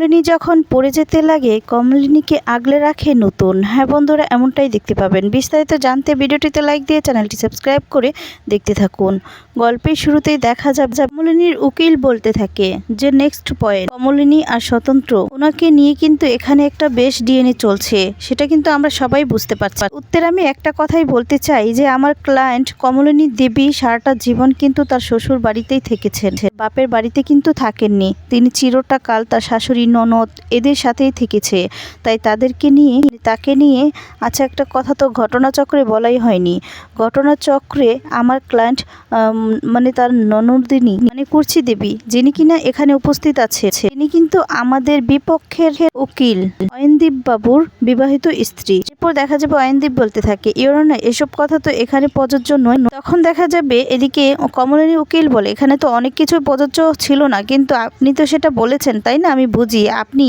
কমলিনী যখন পড়ে যেতে লাগে, কমলিনীকে আগলে রাখে নতুন। হ্যাঁ বন্ধুরা, এমনটাই দেখতে পাবেন। বিস্তারিত জানতে ভিডিওটিতে লাইক দিয়ে চ্যানেলটি সাবস্ক্রাইব করে দেখতে থাকুন। গল্পের শুরুতেই দেখা যাবে কমলিনীর উকিল বলতে থাকে যে নেক্সট পয়েন্ট কমলিনী আর স্বতন্ত্র, ওনাকে নিয়ে কিন্তু এখানে একটা বেশ ডিএনএ চলছে। সেটা কিন্তু আমরা সবাই বুঝতে পারছি। উত্তরে আমি একটা কথাই বলতে চাই যে, আমার ক্লায়েন্ট কমলিনী দেবী সারাটা জীবন কিন্তু তার শ্বশুর বাড়িতেই থেকেছেন। বাপের বাড়িতে কিন্তু থাকেননি। তিনি চিরটা কাল তার শাশুড়ি ননদ এদের সাথেই থেকেছে, তাই তাদেরকে নিয়ে, তাকে নিয়ে আচ্ছা একটা কথা তো ঘটনাচক্রে বলাই হয়নি। ঘটনাচক্রে আমার ক্লায়েন্ট মানে তার ননদিনী মানে কুর্চি দেবী, যিনি কিনা এখানে উপস্থিত আছে, তিনি কিন্তু আমাদের বিপক্ষের উকিল অয়নদীপ বাবুর বিবাহিত স্ত্রী। এরপর দেখা যাবে অয়নদীপ বলতে থাকে, ইয়োরনা, এসব কথা তো এখানে প্রযোজ্য নয়। তখন দেখা যাবে এদিকে কমলিনী উকিল বলে, এখানে তো অনেক কিছু প্রযোজ্য ছিল না, কিন্তু আপনি তো সেটা বলেছেন, তাই না? আমি বুঝি। আপনি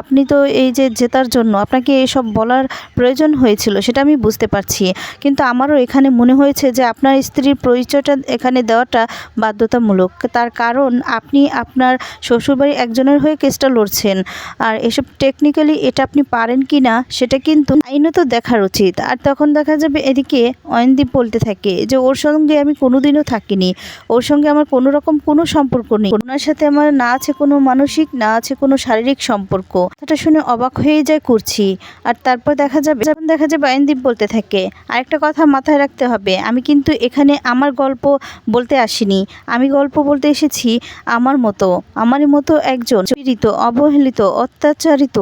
আপনি তো এই যে জেতার জন্য আপনাকে এসব বলার প্রয়োজন হয়েছিল, সেটা আমি বুঝতে পারছি। কিন্তু আমারও এখানে মনে হয়েছে যে আপনার স্ত্রীর পরিচয়টা এখানে দেওয়াটা বাধ্যতামূলক। তার কারণ, আপনি আপনার শ্বশুরবাড়ি একজনের হয়ে কেসটা লড়ছেন। আর এসব টেকনিক্যালি এটা আপনি পারেন কি না, সেটা কিন্তু আইনত দেখার উচিত। আর তখন দেখা যাবে এদিকে অয়নদীপ বলতে থাকে যে, ওর সঙ্গে আমি কোনোদিনও থাকিনি। ওর সঙ্গে আমার কোনো রকম কোনো সম্পর্ক নেই। ওনার সাথে আমার না আছে কোনো মানসিক, না আছে কোনো শারীরিক সম্পর্ক। এটা শুনে অবাক হয়ে যায় করছি আর তারপর দেখা যাবে, যখন দেখা যাবে অয়নদীপ বলতে থাকে, আরেকটা কথা মাথায় রাখতে হবে। আমি কিন্তু এখানে আমার গল্প বলতে আসিনি। আমি গল্প বলতে এসেছি আমার মতো। আমারই মতো একজন। পীড়িত, অবহেলিত, অত্যাচারিত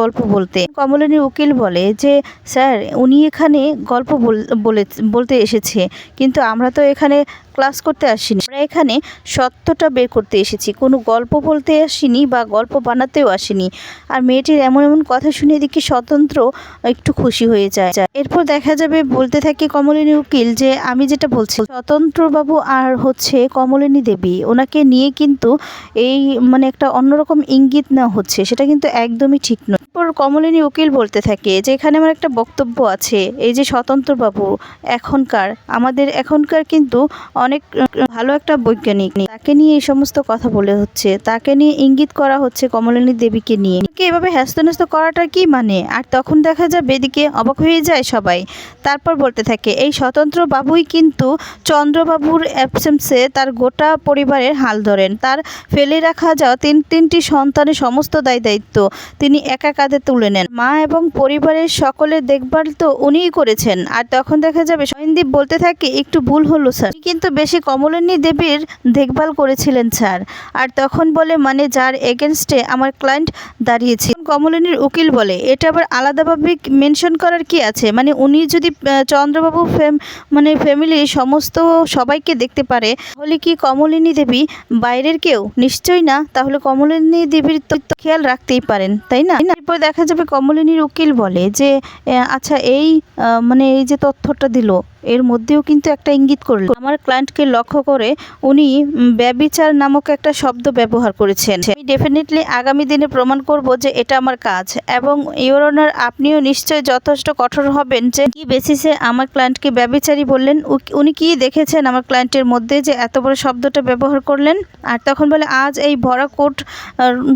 গল্প বলতে। কমলিনীর উকিল বলে যে, স্যার, উনি এখানে গল্প বল- বলে, বলতে এসেছে, কিন্তু আমরা তো এখানে ক্লাস করতে আসিনি। আমরা এখানে সত্যটা বের করতে এসেছি। কোনো গল্প বলতে আসিনি বা গল্প বানাতেও আসিনি। আর মেয়েটির এমন এমন কথা শুনে এদিকে স্বতন্ত্র একটু খুশি হয়ে যায়। যায়। এরপর দেখা যাবে, বলতে থাকে কমলিনী উকিল যে, আমি যেটা বলছি, স্বতন্ত্রবাবু আর হচ্ছে কমলিনী দেবী, ওনাকে নিয়ে কিন্তু এই মানে একটা অন্যরকম ইঙ্গিত না হচ্ছে। সেটা কিন্তু একদমই ঠিক নয়। এরপর কমলিনী উকিল বলতে থাকে যে, এখানে আমার একটা বক্তব্য আছে। এই যে স্বতন্ত্রবাবু, এখনকার, আমাদের এখনকার কিন্তু অনেক ভালো একটা বৈজ্ঞানিক তাকে নিয়ে এই সমস্ত কথা বলে হচ্ছে। তাকে নিয়ে ইঙ্গিত করা হচ্ছে কমলিনী দেবীকে নিয়ে। এভাবে হ্যাস্ত করাটা কি মানে? আর তখন দেখা যাবে এদিকে অবাক হয়ে যায় সবাই। তারপর বলতে থাকে, এই স্বতন্ত্র বাবুই কিন্তু চন্দ্রবাবুর অ্যাবসেন্সে তার গোটা পরিবারের হাল ধরেন। তার ফেলে রাখা যাওয়া তিন, তিনটি সন্তানের সমস্ত দায় দায়িত্ব। তিনি একা কাঁধে তুলে নেন। মা এবং পরিবারের সকলের দেখভাল তো উনিই করেছেন। আর তখন দেখা যাবে সহিনদীপ বলতে থাকে, একটু ভুল হলো, স্যার। কিন্তু বেশি কমলিনী দেবীর দেখভাল করেছিলেন, স্যার। আর তখন বলে মানে যার এগেনস্টে আমার ক্লায়েন্ট দাঁড়িয়েছে। কমলিনীর উকিল বলে, এটা আবার আলাদাভাবে মেনশন করার কি আছে? মানে উনি যদি চন্দ্রবাবু ফেম মানে ফ্যামিলির সমস্ত সবাইকে দেখতে পারে, তাহলে কি কমলিনী দেবী বাইরের কেউ? নিশ্চয়ই না। তাহলে কমলিনী দেবীর তো খেয়াল রাখতেই পারেন, তাই না? এরপর দেখা যাবে কমলিনীর উকিল বলে যে আচ্ছা এই মানে এই যে তথ্যটা দিল এর মধ্যেও কিন্তু একটা ইঙ্গিত করল। আমার ক্লায়েন্টকে লক্ষ্য করে উনি ব্যবিচার নামক একটা শব্দ ব্যবহার করেছেন। আমি ডেফিনেটলি আগামী দিনে প্রমাণ করব যে এটা আমার কাজ। এবং ইওর অনার আপনিও নিশ্চয় যথেষ্ট কঠোর হবেন যে কি বেসিসে আমার ক্লায়েন্টকে ব্যবিচারী বললেন উনি কি দেখেছেন আমার ক্লায়েন্টের মধ্যে যে এত বড় শব্দটা ব্যবহার করলেন? আর তখন বলে, আজ এই ভরা কোর্ট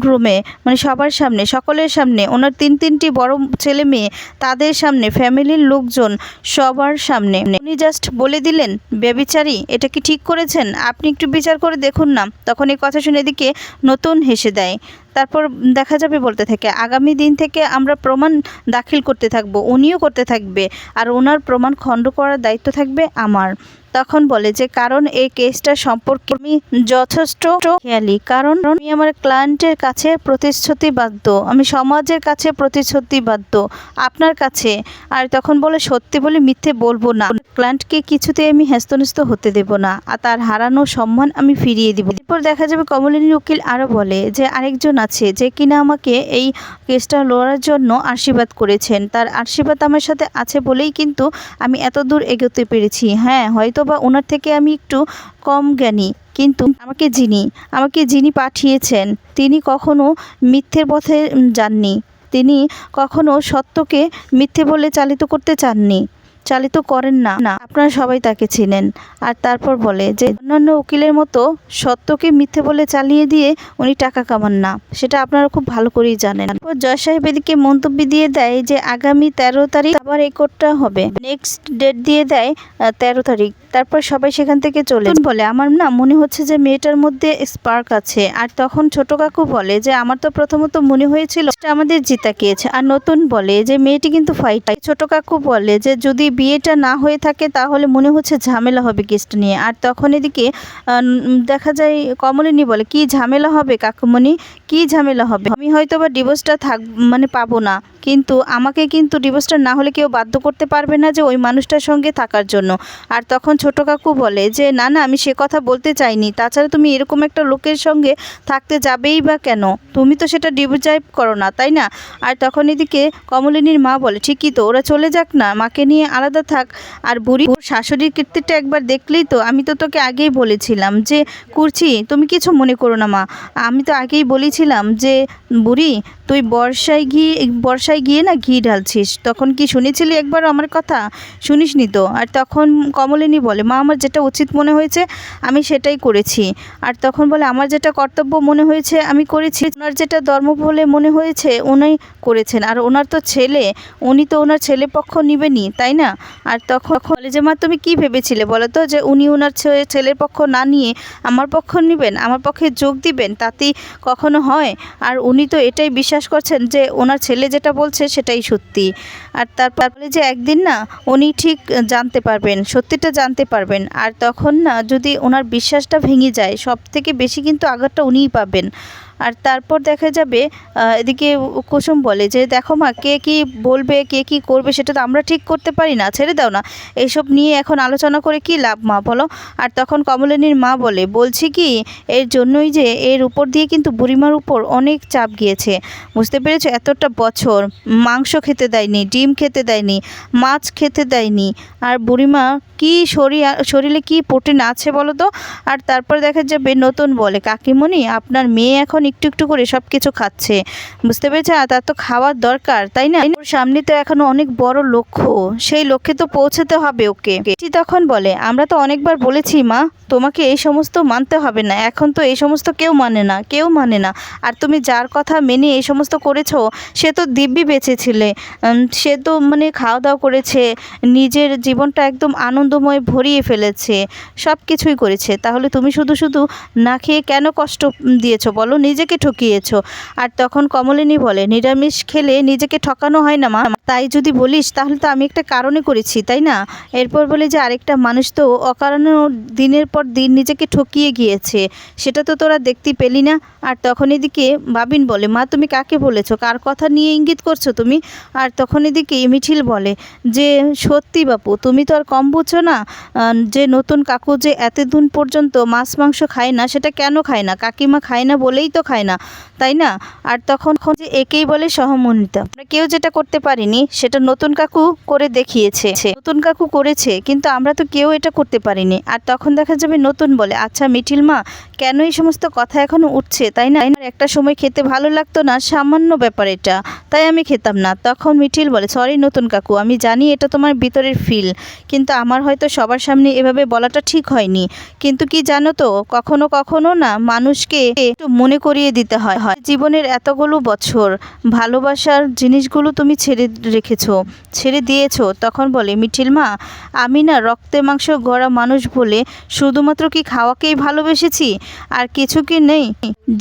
রুমে মানে সবার সামনে, সকলের সামনে, ওনার তিন তিনটি বড় ছেলে মেয়ে, তাদের সামনে ফ্যামিলির লোকজন, সবার সামনে। উনি জাস্ট বলে দিলেন, ব্যবিচারী, এটা কি ঠিক করেছেন? আপনি একটু বিচার করে দেখুন না। তখন এই কথা শুনে দিকে নতুন হেসে দেয়। তারপর দেখা যাবে বলতে থাকে, আগামী দিন থেকে আমরা প্রমাণ দাখিল করতে থাকব, উনিও করতে থাকবে, আর ওনার প্রমাণ খণ্ড করার দায়িত্ব থাকবে আমার। তখন বলে যে, কারণ এই কেসটা সম্পর্কে আমি যথেষ্ট খেয়ালি। কারণ আমি আমার ক্লায়েন্টের কাছে প্রতিশ্রুতিবদ্ধ। আমি সমাজের কাছে প্রতিশ্রুতিবদ্ধ। আপনার কাছে। আর তখন বলে, সত্যি বলে মিথ্যে বলব না। ক্লায়েন্টকে কিছুতে আমি হ্যাস্তন্যস্ত হতে দেব না। আর তার হারানো সম্মান আমি ফিরিয়ে দিব এরপর দেখা যাবে কমলিনী উকিল আরও বলে যে, আরেকজন আছে যে কিনা আমাকে এই কেসটা লড়ার জন্য আশীর্বাদ করেছেন। তার আশীর্বাদ আমার সাথে আছে বলেই কিন্তু আমি এত দূর এগোতে পেরেছি। হ্যাঁ হয়তো বা ওনার থেকে আমি একটু কম জ্ঞানী, কিন্তু আমাকে যিনি আমাকে যিনি পাঠিয়েছেন, তিনি কখনো মিথ্যের পথে যাননি। তিনি কখনো সত্যকে মিথ্যে বলে চালিত করতে চাননি, চালিত করেন না। না, আপনারা সবাই তাকে চিনেন। আর তারপর বলে যে, অন্যান্য উকিলের মতো সত্যকে মিথ্যে বলে চালিয়ে দিয়ে উনি টাকা কামান না। সেটা আপনারা খুব ভালো করেই জানেন। তারপর জয় সাহেব এদিকে মন্তব্য দিয়ে দেয় যে, আগামী তেরো তারিখ আবার এই কোর্টটা হবে। নেক্সট ডেট দিয়ে দেয় তেরো তারিখ। তারপর সবাই সেখান থেকে চলে বলে, আমার না মনে হচ্ছে যে মেয়েটার মধ্যে স্পার্ক আছে। আর তখন ছোট কাকু বলে যে, আমার তো প্রথমত মনে হয়েছিল আমাদের জিতা গিয়েছে। আর নতুন বলে যে, মেয়েটি কিন্তু ফাইট ছোট কাকু বলে যে, যদি বিয়েটা না হয়ে থাকে, তাহলে মনে হচ্ছে ঝামেলা হবে কেসটা নিয়ে। আর তখন এদিকে দেখা যায় কমলিনী বলে, কি ঝামেলা হবে কাকুমণি? কি ঝামেলা হবে? আমি হয়তো বা ডিভোর্সটা থাক মানে পাবো না। কিন্তু আমাকে কিন্তু ডিভোর্সটা না হলে কেউ বাধ্য করতে পারবে না যে, ওই মানুষটার সঙ্গে থাকার জন্য। আর তখন ছোট কাকু বলে যে, না না, আমি সে কথা বলতে চাইনি। তাছাড়া তুমি এরকম একটা লোকের সঙ্গে থাকতে যাবেই বা কেন? তুমি তো সেটা ডিভোর্সাইভ করো না, তাই না? আর তখন এদিকে কমলিনীর মা বলে, ঠিকই তো, ওরা চলে যাক না, মাকে নিয়ে আলাদা থাক। আর বুড়ি শাশুড়ির কীর্তিটা একবার দেখলেই তো, আমি তো তোকে আগেই বলেছিলাম যে করছি তুমি কিছু মনে করো না, মা। আমি তো আগেই বলেছিলাম যে, বুড়ি, তুই বর্ষায় গিয়ে বর্ষায় গিয়ে না ঘি ঢালছিস। তখন কি শুনেছিলি একবার আমার কথা? শুনিসনি তো? আর তখন কমলিনী বলে, মা, আমার যেটা উচিত মনে হয়েছে, আমি সেটাই করেছি। আর তখন বলে, আমার যেটা কর্তব্য মনে হয়েছে, আমি করেছি। ওনার যেটা ধর্ম বলে মনে হয়েছে উনি করেছেন। আর ওনার তো ছেলে, উনি তো ওনার ছেলে পক্ষ নিবেনি তাই না? আর তখন বলে যে, মা, তুমি কি ভেবেছিলে বলো তো, যে উনি ওনার ছেলের পক্ষ না নিয়ে আমার পক্ষ নেবেন, আমার পক্ষে যোগ দিবেন? তাতেই কখনো হয়? আর উনি তো এটাই বিশ্বাস করছেন যে, ওনার ছেলে যেটা বলছে, সেটাই সত্যি। আর তারপর যে একদিন না উনি ঠিক জানতে পারবেন, সত্যিটা জানতে পারবেন। আর তখন না যদি ওনার বিশ্বাসটা ভেঙে যায় সব থেকে বেশি কিন্তু আঘাতটা উনিই পাবেন। আর তারপর দেখা যাবে এদিকে কুসুম বলে যে, দেখো মা, কে কি বলবে, কে কি করবে, সেটা তো আমরা ঠিক করতে পারি না, ছেড়ে দাও না। এইসব নিয়ে এখন আলোচনা করে কি লাভ মা, বলো? আর তখন কমলিনীর মা বলে, বলছি কি, এর জন্যই যে এর উপর দিয়ে কিন্তু বুড়িমার উপর অনেক চাপ গিয়েছে। বুঝতে পেরেছ? এতটা বছর মাংস খেতে দেয়নি, ডিম খেতে দেয়নি, মাছ খেতে দেয়নি। আর বুড়িমা কি শরীর, শরীরে কি প্রোটিন আছে বলো তো? আর তারপর দেখা যাবে, নতুন বলে, কাকিমণি, আপনার মেয়ে এখন একটু একটু করে সব কিছু খাচ্ছে। বুঝতে পেরেছে? আর তার তো খাওয়ার দরকার, তাই না? ওর সামনে তো এখনও অনেক বড় লক্ষ্য। সেই লক্ষ্যে তো পৌঁছাতে হবে ওকে। তখন বলে, আমরা তো অনেকবার বলেছি মা, তোমাকে এই সমস্ত মানতে হবে না। এখন তো এই সমস্ত কেউ মানে না, কেউ মানে না। আর তুমি যার কথা মেনে এই সমস্ত করেছ, সে তো দিব্যি বেঁচেছিলে। সে তো মানে খাওয়া দাওয়া করেছে, নিজের জীবনটা একদম আনন্দময় ভরিয়ে ফেলেছে সব কিছুই করেছে। তাহলে তুমি শুধু শুধু না খেয়ে কেন কষ্ট দিয়েছ? বলো নিজেকে ঠকিয়েছ। আর তখন কমলিনী বলে, নিরামিষ খেলে নিজেকে ঠকানো হয় না মা। তাই যদি বলিস, তাহলে তো আমি একটা কারণে করেছি, তাই না? এরপর বলে যে, আরেকটা মানুষ তো অকারণে দিনের পর দিন নিজেকে ঠকিয়ে গিয়েছে। সেটা তো তোরা দেখতে পেলি না। আর তখন এদিকে বাবিন বলে, মা, তুমি কাকে বলেছ? কার কথা নিয়ে ইঙ্গিত করছ তুমি? আর তখন এদিকে মিঠিল বলে, যে, সত্যি বাপু, তুমি তো আর কম বুঝছ না যে, নতুন কাকু যে এতদিন পর্যন্ত মাছ মাংস খায় না, সেটা কেন খায় না? কাকিমা খায় না বলেই তো খায় না, তাই না? আর তখন যে একেই বলে সহমর্মিতা। আমরা কেউ যেটা করতে পারিনি, সেটা নতুন কাকু করে দেখিয়েছে। নতুন কাকু করেছে, কিন্তু আমরা তো কেউ এটা করতে পারিনি। আর তখন দেখা যাবে নতুন বলে আচ্ছা মিঠিল মা, কেন এই সমস্ত কথা এখনও উঠছে? তাই না? একটা সময় খেতে ভালো লাগতো না, সামান্য ব্যাপার এটা। তাই আমি খেতাম না। তখন মিঠিল বলে, সরি নতুন কাকু, আমি জানি এটা তোমার ভিতরের ফিল কিন্তু আমার হয়তো সবার সামনে এভাবে বলাটা ঠিক হয়নি। কিন্তু কি জানো তো, কখনো কখনো না মানুষকে একটু মনে করিয়ে দিতে হয়। হয়। জীবনের এতগুলো বছর ভালোবাসার জিনিসগুলো তুমি ছেড়ে রেখেছো, ছেড়ে দিয়েছ, তখন বলে, মিঠিল মা, আমি না রক্তে মাংস গড়া মানুষ বলে শুধুমাত্র কি খাওয়াকেই ভালোবেসেছি? আর কিছু কি নেই?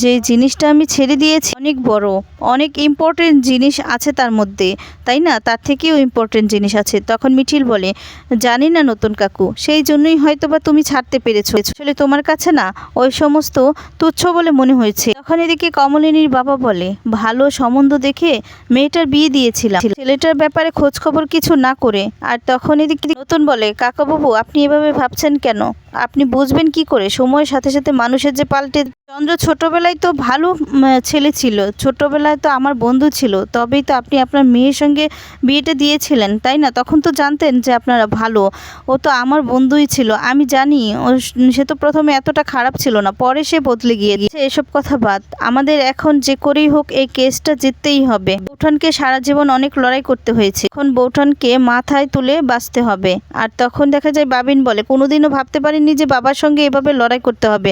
যে জিনিসটা আমি ছেড়ে দিয়েছি অনেক বড়, অনেক ইম্পর্টেন্ট জিনিস আছে তার মধ্যে, তাই না? তার থেকেও ইম্পর্টেন্ট জিনিস আছে। তখন মিঠিল বলে, জানি না নতুন কাকু, সেই জন্যই হয়তো বা তুমি ছাড়তে পেরেছ। আসলে তোমার কাছে না, ওই সমস্ত তুচ্ছ বলে মনে হয়েছে। তখন এদিকে কমলিনীর বাবা বলে, ভালো সম্বন্ধ দেখে মেয়েটার বিয়ে দিয়েছিলাম। ছেলেটার ব্যাপারে খোঁজ খবর কিছু না করে, আর তখন এদিকে নতুন বলে, কাকাবাবু, আপনি এভাবে ভাবছেন কেন? আপনি বুঝবেন কি করে? সময়ের সাথে সাথে মানুষের যে পাল্টে চন্দ্র ছোটবেলায় তো ভালো ছেলে ছিল। ছোটবেলায় তো আমার বন্ধু ছিল। তবেই তো আপনি আপনার মেয়ের সঙ্গে বিয়েটা দিয়েছিলেন, তাই না? তখন তো জানতেন যে আপনারা ভালো। ও তো আমার বন্ধুই ছিল। আমি জানি, ও সে তো প্রথমে এতটা খারাপ ছিল না, পরে সে বদলে গিয়ে গিয়েছে। এসব কথা বাদ, আমাদের এখন যে করেই হোক, এই কেসটা জিততেই হবে। বৌঠানকে সারা জীবন অনেক লড়াই করতে হয়েছে। এখন বৌঠানকে মাথায় তুলে বাঁচতে হবে। আর তখন দেখা যায় বাবিন বলে, কোনোদিনও ভাবতে পারিনি যে বাবার সঙ্গে এভাবে লড়াই করতে হবে।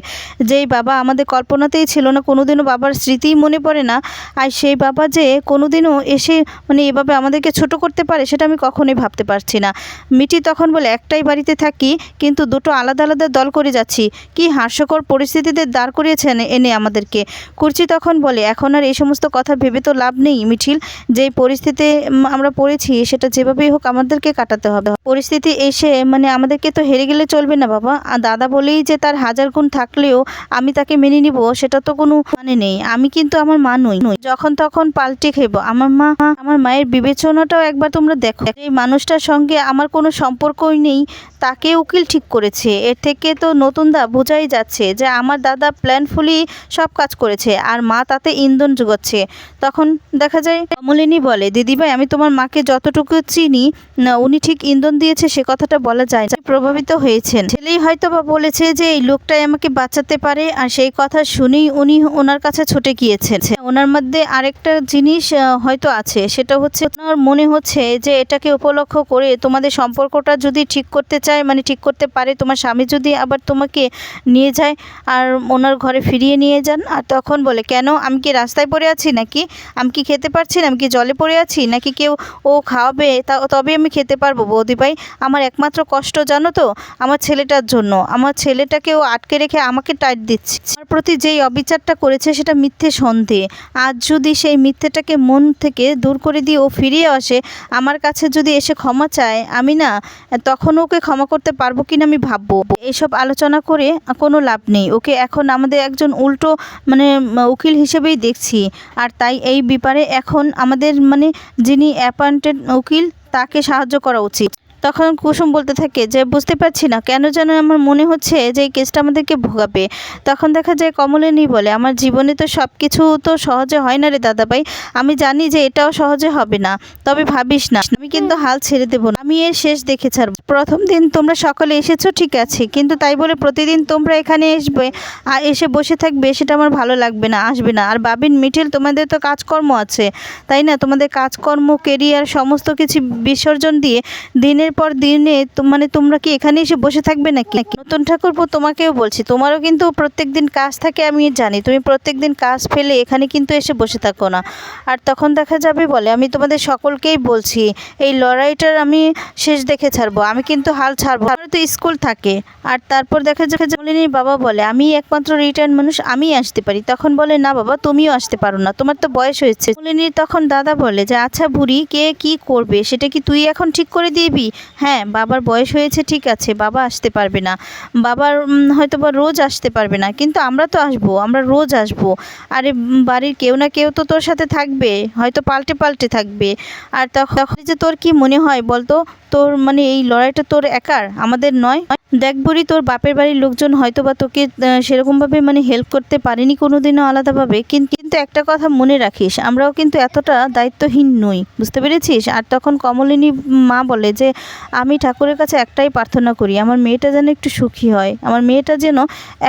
যেই বাবা আমাদের কল্পনাতেই ছিল না কোনোদিনও বাবার স্মৃতিই মনে পড়ে না। আর সেই বাবা যে কোনোদিনও এসে মানে এভাবে আমাদেরকে ছোট করতে পারে সেটা আমি কখনোই ভাবতে পারছি না। মিটি তখন বলে একটাই বাড়িতে থাকি কিন্তু দুটো আলাদা আলাদা দল করে যাচ্ছি। কি হাস্যকর পরিস্থিতিতে দাঁড় করিয়েছেন এনে আমাদেরকে। কুর্চি তখন বলে এখন আর এই সমস্ত কথা ভেবে তো লাভ নেই মিঠিল। যেই পরিস্থিতিতে উম, আমরা পড়েছি সেটা যেভাবেই হোক আমাদেরকে কাটাতে হবে। পরিস্থিতি এসে মানে আমাদেরকে তো হেরে গেলে চলবে না বাবা। আর দাদা বলেই যে তার হাজার গুণ থাকলেও আমি তাকে মেনে নিব, সেটা তো কোনো মানে নেই। আমি কিন্তু আমার মা নই। নই। যখন তখন পাল্টে খেব। আমার মা, আমার মায়ের বিবেচনাটাও একবার তোমরা দেখো। এই মানুষটার সঙ্গে আমার কোনো সম্পর্কই নেই, তাকে উকিল ঠিক করেছে। এর থেকে তো নতুন দা বোঝাই যাচ্ছে যে আমার দাদা প্ল্যানফুলি সব কাজ করেছে, আর মা তাতে ইন্ধন যোগাচ্ছে। তখন দেখা যায় কমলিনী বলে, দিদিভাই, আমি তোমার মাকে যতটুকু চিনি, না, উনি ঠিক ইন্ধন দিয়েছে, সে কথাটা বলা যায় প্রভাবিত হয়েছেন। ছেলেই হয়তো বা বলেছে যে, এই লোকটাই আমাকে বাঁচাতে পারে, আর সেই কথা শুনেই উনি ওনার কাছে ছুটে গিয়েছেন। ওনার মধ্যে আরেকটা জিনিস হয়তো আছে, সেটা হচ্ছে ওনার মনে হচ্ছে যে এটাকে উপলক্ষ করে তোমাদের সম্পর্কটা যদি ঠিক করতে চায় মানে ঠিক করতে পারে, তোমার স্বামী যদি আবার তোমাকে নিয়ে যায় আর ওনার ঘরে ফিরিয়ে নিয়ে যান, আর তখন বলে, কেন? আমি কি রাস্তায় পড়ে আছি নাকি? আমি কি খেতে পারছি না? আমি কি জলে পড়ে আছি? নাকি কেউ ও খাওয়াবে? তা, তবে আমি খেতে পারব বৌদি ভাই। আমার একমাত্র কষ্ট জানো তো? আমার ছেলেটার জন্য। আমার ছেলেটাকে ও আটকে রেখে আমাকে টাইট দিচ্ছে। প্রতি যেই অবিচারটা করেছে সেটা মিথ্যে সন্দেহ আজ যদি সেই মিথ্যেটাকে মন থেকে দূর করে দিয়ে ও ফিরিয়ে আসে, আমার কাছে যদি এসে ক্ষমা চায়, আমি না, তখন ওকে ক্ষমা করতে পারব কিনা আমি ভাববো। এইসব আলোচনা করে কোনো লাভ নেই। ওকে এখন আমাদের একজন উল্টো মানে উকিল হিসেবেই দেখছি। আর তাই এই ব্যাপারে এখন আমাদের মানে যিনি অ্যাপয়েন্টেড উকিল, তাকে সাহায্য করা উচিত। তখন কুসুম বলতে থাকে যে বুঝতে পারছি না কেন যেন আমার মনে হচ্ছে যে এই কেসটা আমাদেরকে ভোগাবে। তখন দেখা যায় কমলিনী বলে আমার জীবনে তো সব কিছু তো সহজে হয় না রে দাদাভাই। আমি জানি যে এটাও সহজে হবে না। তবে ভাবিস না আমি কিন্তু হাল ছেড়ে দেবো না। আমি এর শেষ দেখে ছাড়বো। প্রথম দিন তোমরা সকলে এসেছ ঠিক আছে। কিন্তু তাই বলে প্রতিদিন তোমরা এখানে আসবে আর এসে বসে থাকবে সেটা আমার ভালো লাগবে না আসবে না। আর বাবিন মিঠিল তোমাদের তো কাজকর্ম আছে তাই না? তোমাদের কাজকর্ম কেরিয়ার সমস্ত কিছু বিসর্জন দিয়ে দিনের পর দিনে মানে তোমরা কি এখানে এসে বসে থাকবে নাকি? নতুন ঠাকুরপো তোমাকেও বলছি, তোমারও কিন্তু প্রত্যেক দিন কাজ থাকে আমি জানি। তুমি প্রত্যেক দিন কাজ ফেলে এখানে কিন্তু এসে বসে থাকো না। আর তখন দেখা যাবে বলে, আমি তোমাদের সকলকেই বলছি, এই লড়াইটার আমি শেষ দেখে ছাড়বো, আমি কিন্তু হাল ছাড়বো। আমার তো স্কুল থাকে। আর তারপর দেখা যাবে মলিনীর বাবা বলে, আমি একমাত্র রিটার্ন মানুষ, আমিই আসতে পারি। তখন বলে, না বাবা, তুমিও আসতে পারো না, তোমার তো বয়স হয়েছে। মলিনীর তখন দাদা বলে যে আচ্ছা বুড়ি, কে কি করবে? সেটা কি তুই এখন ঠিক করে দিবি? হ্যাঁ বাবার বয়স হয়েছে, ঠিক আছে, বাবা আসতে পারবে না। বাবার হয়তো বা রোজ আসতে পারবে না, কিন্তু আমরা তো আসব, আমরা রোজ আসব। আরে বাড়ির কেউ না কেউ তো তোর সাথে থাকবে, হয়তো পাল্টে পাল্টে থাকবে। আর তখন যে তোর কি মনে হয় বলতো? তোর মানে এই লড়াইটা তোর একার, আমাদের নয়। দেখ বুড়ি, তোর বাপের বাড়ির লোকজন হয়তো বা তোকে সেরকমভাবে মানে হেল্প করতে পারেনি কোনোদিনও আলাদাভাবে, কিন- কিন্তু একটা কথা মনে রাখিস, আমরাও কিন্তু এতটা দায়িত্বহীন নই, বুঝতে পেরেছিস? আর তখন কমলিনী মা বলে যে আমি ঠাকুরের কাছে একটাই প্রার্থনা করি, আমার মেয়েটা যেন একটু সুখী হয়, আমার মেয়েটা যেন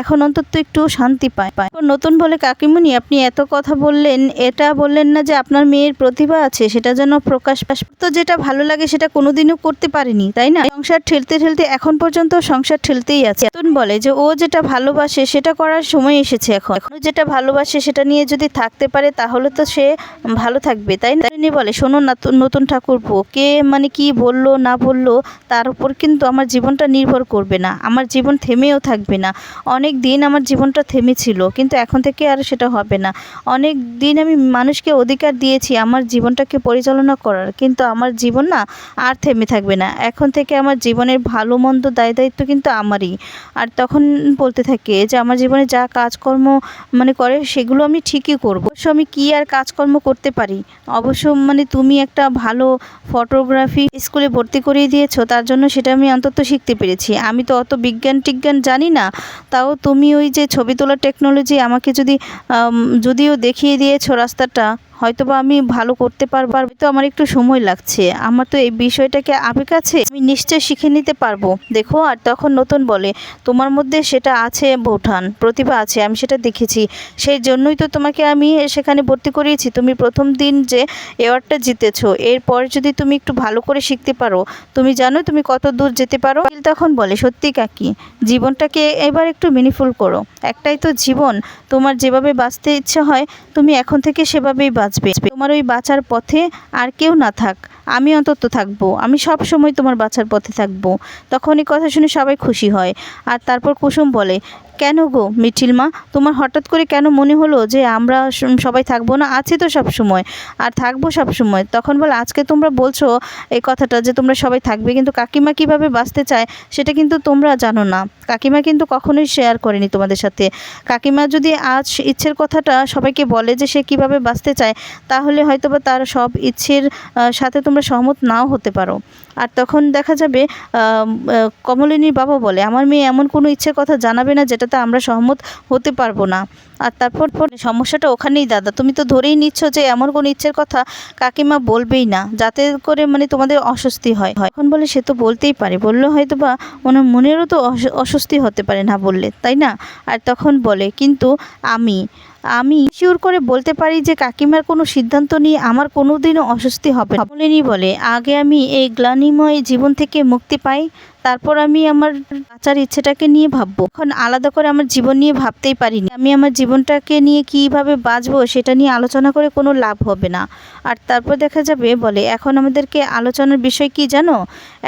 এখন অন্তত একটু শান্তি পায়। পায় নতুন বলে, কাকিমুনি, আপনি এত কথা বললেন, এটা বললেন না যে আপনার মেয়ের প্রতিভা আছে, সেটা যেন প্রকাশ পাস তো যেটা ভালো লাগে, সেটা কোনোদিনও করতে পারেনি, তাই না? সংসার ঠেলতে ঠেলতে এখন পর্যন্ত সংসার ঠেলতেই আছে। নতুন বলে যে, ও যেটা ভালোবাসে, সেটা করার সময় এসেছে এখন। এখন যেটা ভালোবাসে, সেটা নিয়ে যদি থাকতে পারে, তাহলে তো সে ভালো থাকবে, তাই না? বলে, শোনো না নতুন ঠাকুরপো, কে মানে কি বলল, না বলল, তার উপর কিন্তু আমার জীবনটা নির্ভর করবে না। আমার জীবন থেমেও থাকবে না। অনেক দিন আমার জীবনটা থেমেছিল, কিন্তু এখন থেকে আর সেটা হবে না। অনেক দিন আমি মানুষকে অধিকার দিয়েছি, আমার জীবনটাকে পরিচালনা করার। কিন্তু আমার জীবন না আর থেমে থাকবে না। এখন থেকে আমার জীবনের ভালো মন্দ দায় দায়িত্ব কিন্তু আমারই। আর তখন বলতে থাকে যে, আমার জীবনে যা কাজকর্ম মানে করে, সেগুলো আমি ঠিকই করব। অবশ্য আমি কী আর কাজকর্ম করতে পারি? অবশ্য মানে তুমি একটা ভালো ফটোগ্রাফি স্কুলে ভর্তি করিয়ে দিয়েছ, তার জন্য সেটা আমি অন্তত শিখতে পেরেছি। আমি তো অত বিজ্ঞান টিজ্ঞান জানি না, তাও তুমি ওই যে ছবি তোলার টেকনোলজি আমাকে যদি যদিও দেখিয়ে দিয়েছ রাস্তাটা হয়তো বা আমি ভালো করতে পারব তো আমার একটু সময় লাগছে। আমার তো এই বিষয়টাকে আবেগ আছে? আমি নিশ্চয় শিখে নিতে পারব। দেখো, আর তখন নতুন বলে, তোমার মধ্যে সেটা আছে বৌঠান, প্রতিভা আছে, আমি সেটা দেখেছি। সেই জন্যই তো তোমাকে আমি সেখানে ভর্তি করিয়েছি। তুমি প্রথম দিন যে অ্যাওয়ার্ডটা জিতেছো, এরপর যদি তুমি একটু ভালো করে শিখতে পারো, তুমি জানো তুমি কত দূর যেতে পারো? তখন বলে, সত্যি কাকি, জীবনটাকে এবার একটু মিনিফুল করো। একটাই তো জীবন, তোমার যেভাবে বাঁচতে ইচ্ছে হয়, তুমি এখন থেকে সেভাবেই বাঁচবে। তোমার ওই বাঁচার পথে আর কেউ না থাক। আমি অন্তত থাকব। আমি সব সময় তোমার বাঁচার পথে থাকব। তখন এই কথা শুনে সবাই খুশি হয়। আর তারপর কুসুম বলে, কেন গো মিঠিল মা? তোমার হঠাৎ করে কেন মনে হলো যে আমরা সবাই থাকব না? আছি তো সব সময়। আর থাকব সব সময়। তখন বলে, আজকে তোমরা বলছো এই কথাটা যে তোমরা সবাই থাকবে, কিন্তু কাকিমা কীভাবে বাঁচতে চায় সেটা কিন্তু তোমরা জানো না। কাকিমা কিন্তু কখনোই শেয়ার করেনি তোমাদের সাথে। কাকিমা যদি আজ ইচ্ছের কথাটা সবাইকে বলে যে সে কীভাবে বাঁচতে চায়, তাহলে হয়তো বা তার সব ইচ্ছের সাথে তোমরা সহমত নাও হতে পারো। আর তখন দেখা যাবে কমলিনীর বাবা বলে, আমার মেয়ে এমন কোনো ইচ্ছের কথা জানাবে না যেটাতে আমরা সহমত হতে পারব না। আর তারপর সমস্যাটা ওখানেই দাদা, তুমি তো ধরেই নিচ্ছ যে এমন কোনো ইচ্ছের কথা কাকিমা বলবেই না, যাতে করে মানে তোমাদের অস্বস্তি হয়। এখন বলে, সে তো বলতেই পারে। বললে হয়তো বা ওনার মনেরও তো অস্বস্তি হতে পারে না বললে, তাই না? আর তখন বলে, কিন্তু আমি আমি শিওর করে বলতে পারি যে কাকিমার কোনো সিদ্ধান্ত নিয়ে আমার কোনোদিনও অস্বস্তি হবে বলেনি বলে, আগে আমি এই গ্লানিময় জীবন থেকে মুক্তি পাই তারপর আমি আমার বাঁচার ইচ্ছেটাকে নিয়ে ভাববো। এখন আলাদা করে আমার জীবন নিয়ে ভাবতেই পারিনি। আমি আমার জীবনটাকে নিয়ে কীভাবে বাঁচবো সেটা নিয়ে আলোচনা করে কোনো লাভ হবে না। আর তারপর দেখা যাবে, বলে, এখন আমাদেরকে আলোচনার বিষয় কি জানো?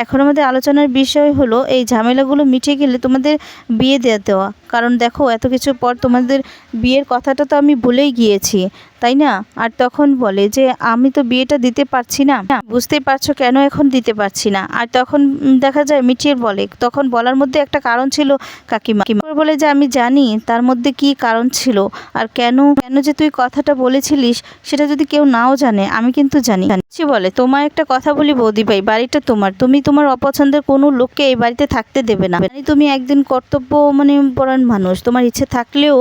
এখন আমাদের আলোচনার বিষয় হলো এই ঝামেলাগুলো মিটে গেলে তোমাদের বিয়ে দেওয়া দেওয়া। কারণ দেখো, এত কিছু পর তোমাদের বিয়ের কথাটা তো আমি ভুলেই গিয়েছি। তাই না? আর তখন বলে যে, আমি তো বিয়েটা দিতে পারছি না। বুঝতেই পারছ কেন এখন দিতে পারছি না? আর তখন দেখা যায় মিটিয়ে বলে, তখন বলার মধ্যে একটা কারণ ছিল কাকিমা। বলে যে, আমি জানি তার মধ্যে কি কারণ ছিল। আর কেন কেন যে তুই কথাটা বলেছিলিস, সেটা যদি কেউ নাও জানে, আমি কিন্তু জানি। সে বলে তোমার একটা কথা বলি বৌদি ভাই, বাড়িটা তোমার। তুমি তোমার অপছন্দের কোনো লোককে এই বাড়িতে থাকতে দেবে না। জানি তুমি একদিন কর্তব্য মানে পরায়ণ মানুষ। তোমার ইচ্ছে থাকলেও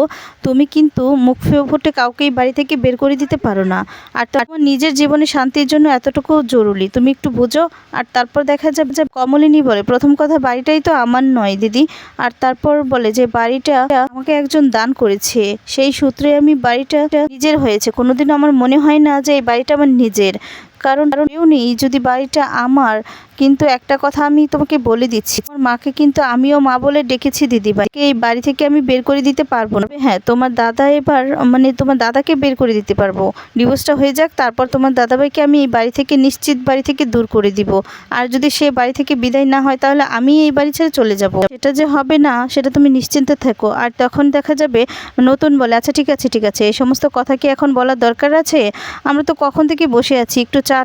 তুমি কিন্তু মুখ ফুটে কাউকে এই বাড়ি থেকে বের করে দিতে পারো না। আর তোমার নিজের জীবনে শান্তির জন্য এতটুকু জরুরি। তুমি একটু বোঝো। আর তারপর দেখা যাবে যে কমলিনী বলে, প্রথম কথা, বাড়িটাই তো আমার নয় দিদি। আর তারপর বলে যে, বাড়িটা আমাকে একজন দান করেছে। সেই সূত্রে আমি বাড়িটা নিজের হয়েছে। কোনোদিন আমার মনে হয় না যে এই বাড়িটা আমার নিজের। কারণ কারণ কেউ নেই। যদি বাড়িটা আমার কিন্তু একটা কথা আমি তোমাকে বলে দিচ্ছি। আমার মাকে কিন্তু আমিও মা বলে ডেকেছি দিদিভাই। এই বাড়ি থেকে আমি বের করে দিতে পারব না। হ্যাঁ তোমার দাদা এবার মানে তোমার দাদাকে বের করে দিতে পারব। ডিভোর্সটা হয়ে যাক, তারপর তোমার দাদাভাইকে আমি এই বাড়ি থেকে, নিশ্চিত বাড়ি থেকে দূর করে দিব। আর যদি সে বাড়ি থেকে বিদায় না হয়, তাহলে আমি এই বাড়ি ছেড়ে চলে যাব। সেটা যে হবে না, সেটা তুমি নিশ্চিন্তে থাকো। আর তখন দেখা যাবে, নতুন বলে আচ্ছা ঠিক আছে ঠিক আছে, এই সমস্ত কথা কি এখন বলার দরকার আছে? আমরা তো কখন থেকে বসে আছি। একটু চা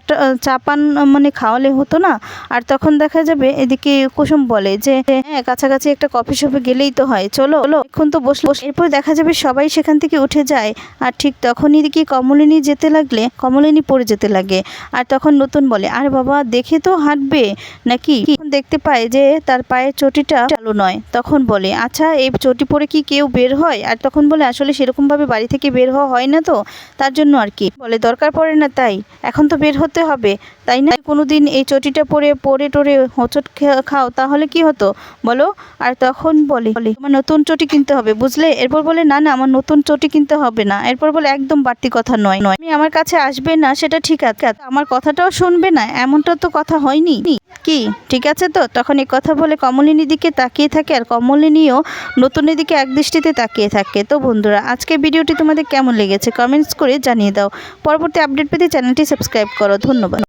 চা পান মানে খাওয়ালে হতো না। আর তখন দেখা যাবে এদিকে কুসুম বলে যে হ্যাঁ কাছাকাছি একটা কফি শপে গেলেই তো হয়। চলো এখন তো বসল এরপর দেখা যাবে সবাই সেখান থেকে উঠে যায়। আর ঠিক তখনই দেখি কমলিনী যেতে লাগলে, কমলিনী পড়ে যেতে লাগে। আর তখন নতুন বলে, আর বাবা, দেখে তো হাঁটবে নাকি? দেখতে পায় যে, তার পায়ের চটিটা চালু নয়। তখন বলে আচ্ছা এই চটি পরে কি কেউ বের হয়? আর তখন বলে, আসলে সেরকমভাবে বাড়ি থেকে বের হওয়া হয় না তো, তার জন্য আর কি। বলে, দরকার পড়ে না তাই, এখন তো বের হতে হবে। তাই না? কোনো দিন এই চটিটা পরে পরে টরে হোঁচট খাও, তাহলে কি হতো? বলো, আর তখন বলে আমার নতুন চটি কিনতে হবে, বুঝলে? এরপর বলে, না না, আমার নতুন চটি কিনতে হবে না। এরপর বলে, একদম বাড়তি কথা নয়। নয়। তুমি আমার কাছে আসবে না, সেটা ঠিক আছে। আমার কথাটাও শুনবে না? এমনটা তো কথা হয়নি? কি? ঠিক আছে তো? তখন এই কথা বলে কমলিনীর দিকে তাকিয়ে থাকে, আর কমলিনীও নতুনের দিকে এক দৃষ্টিতে তাকিয়ে থাকে। তো বন্ধুরা আজকে ভিডিওটি তোমাদের কেমন লেগেছে? কমেন্টস করে জানিয়ে দাও। পরবর্তী আপডেট পেতে চ্যানেলটি সাবস্ক্রাইব করো। ধন্যবাদ।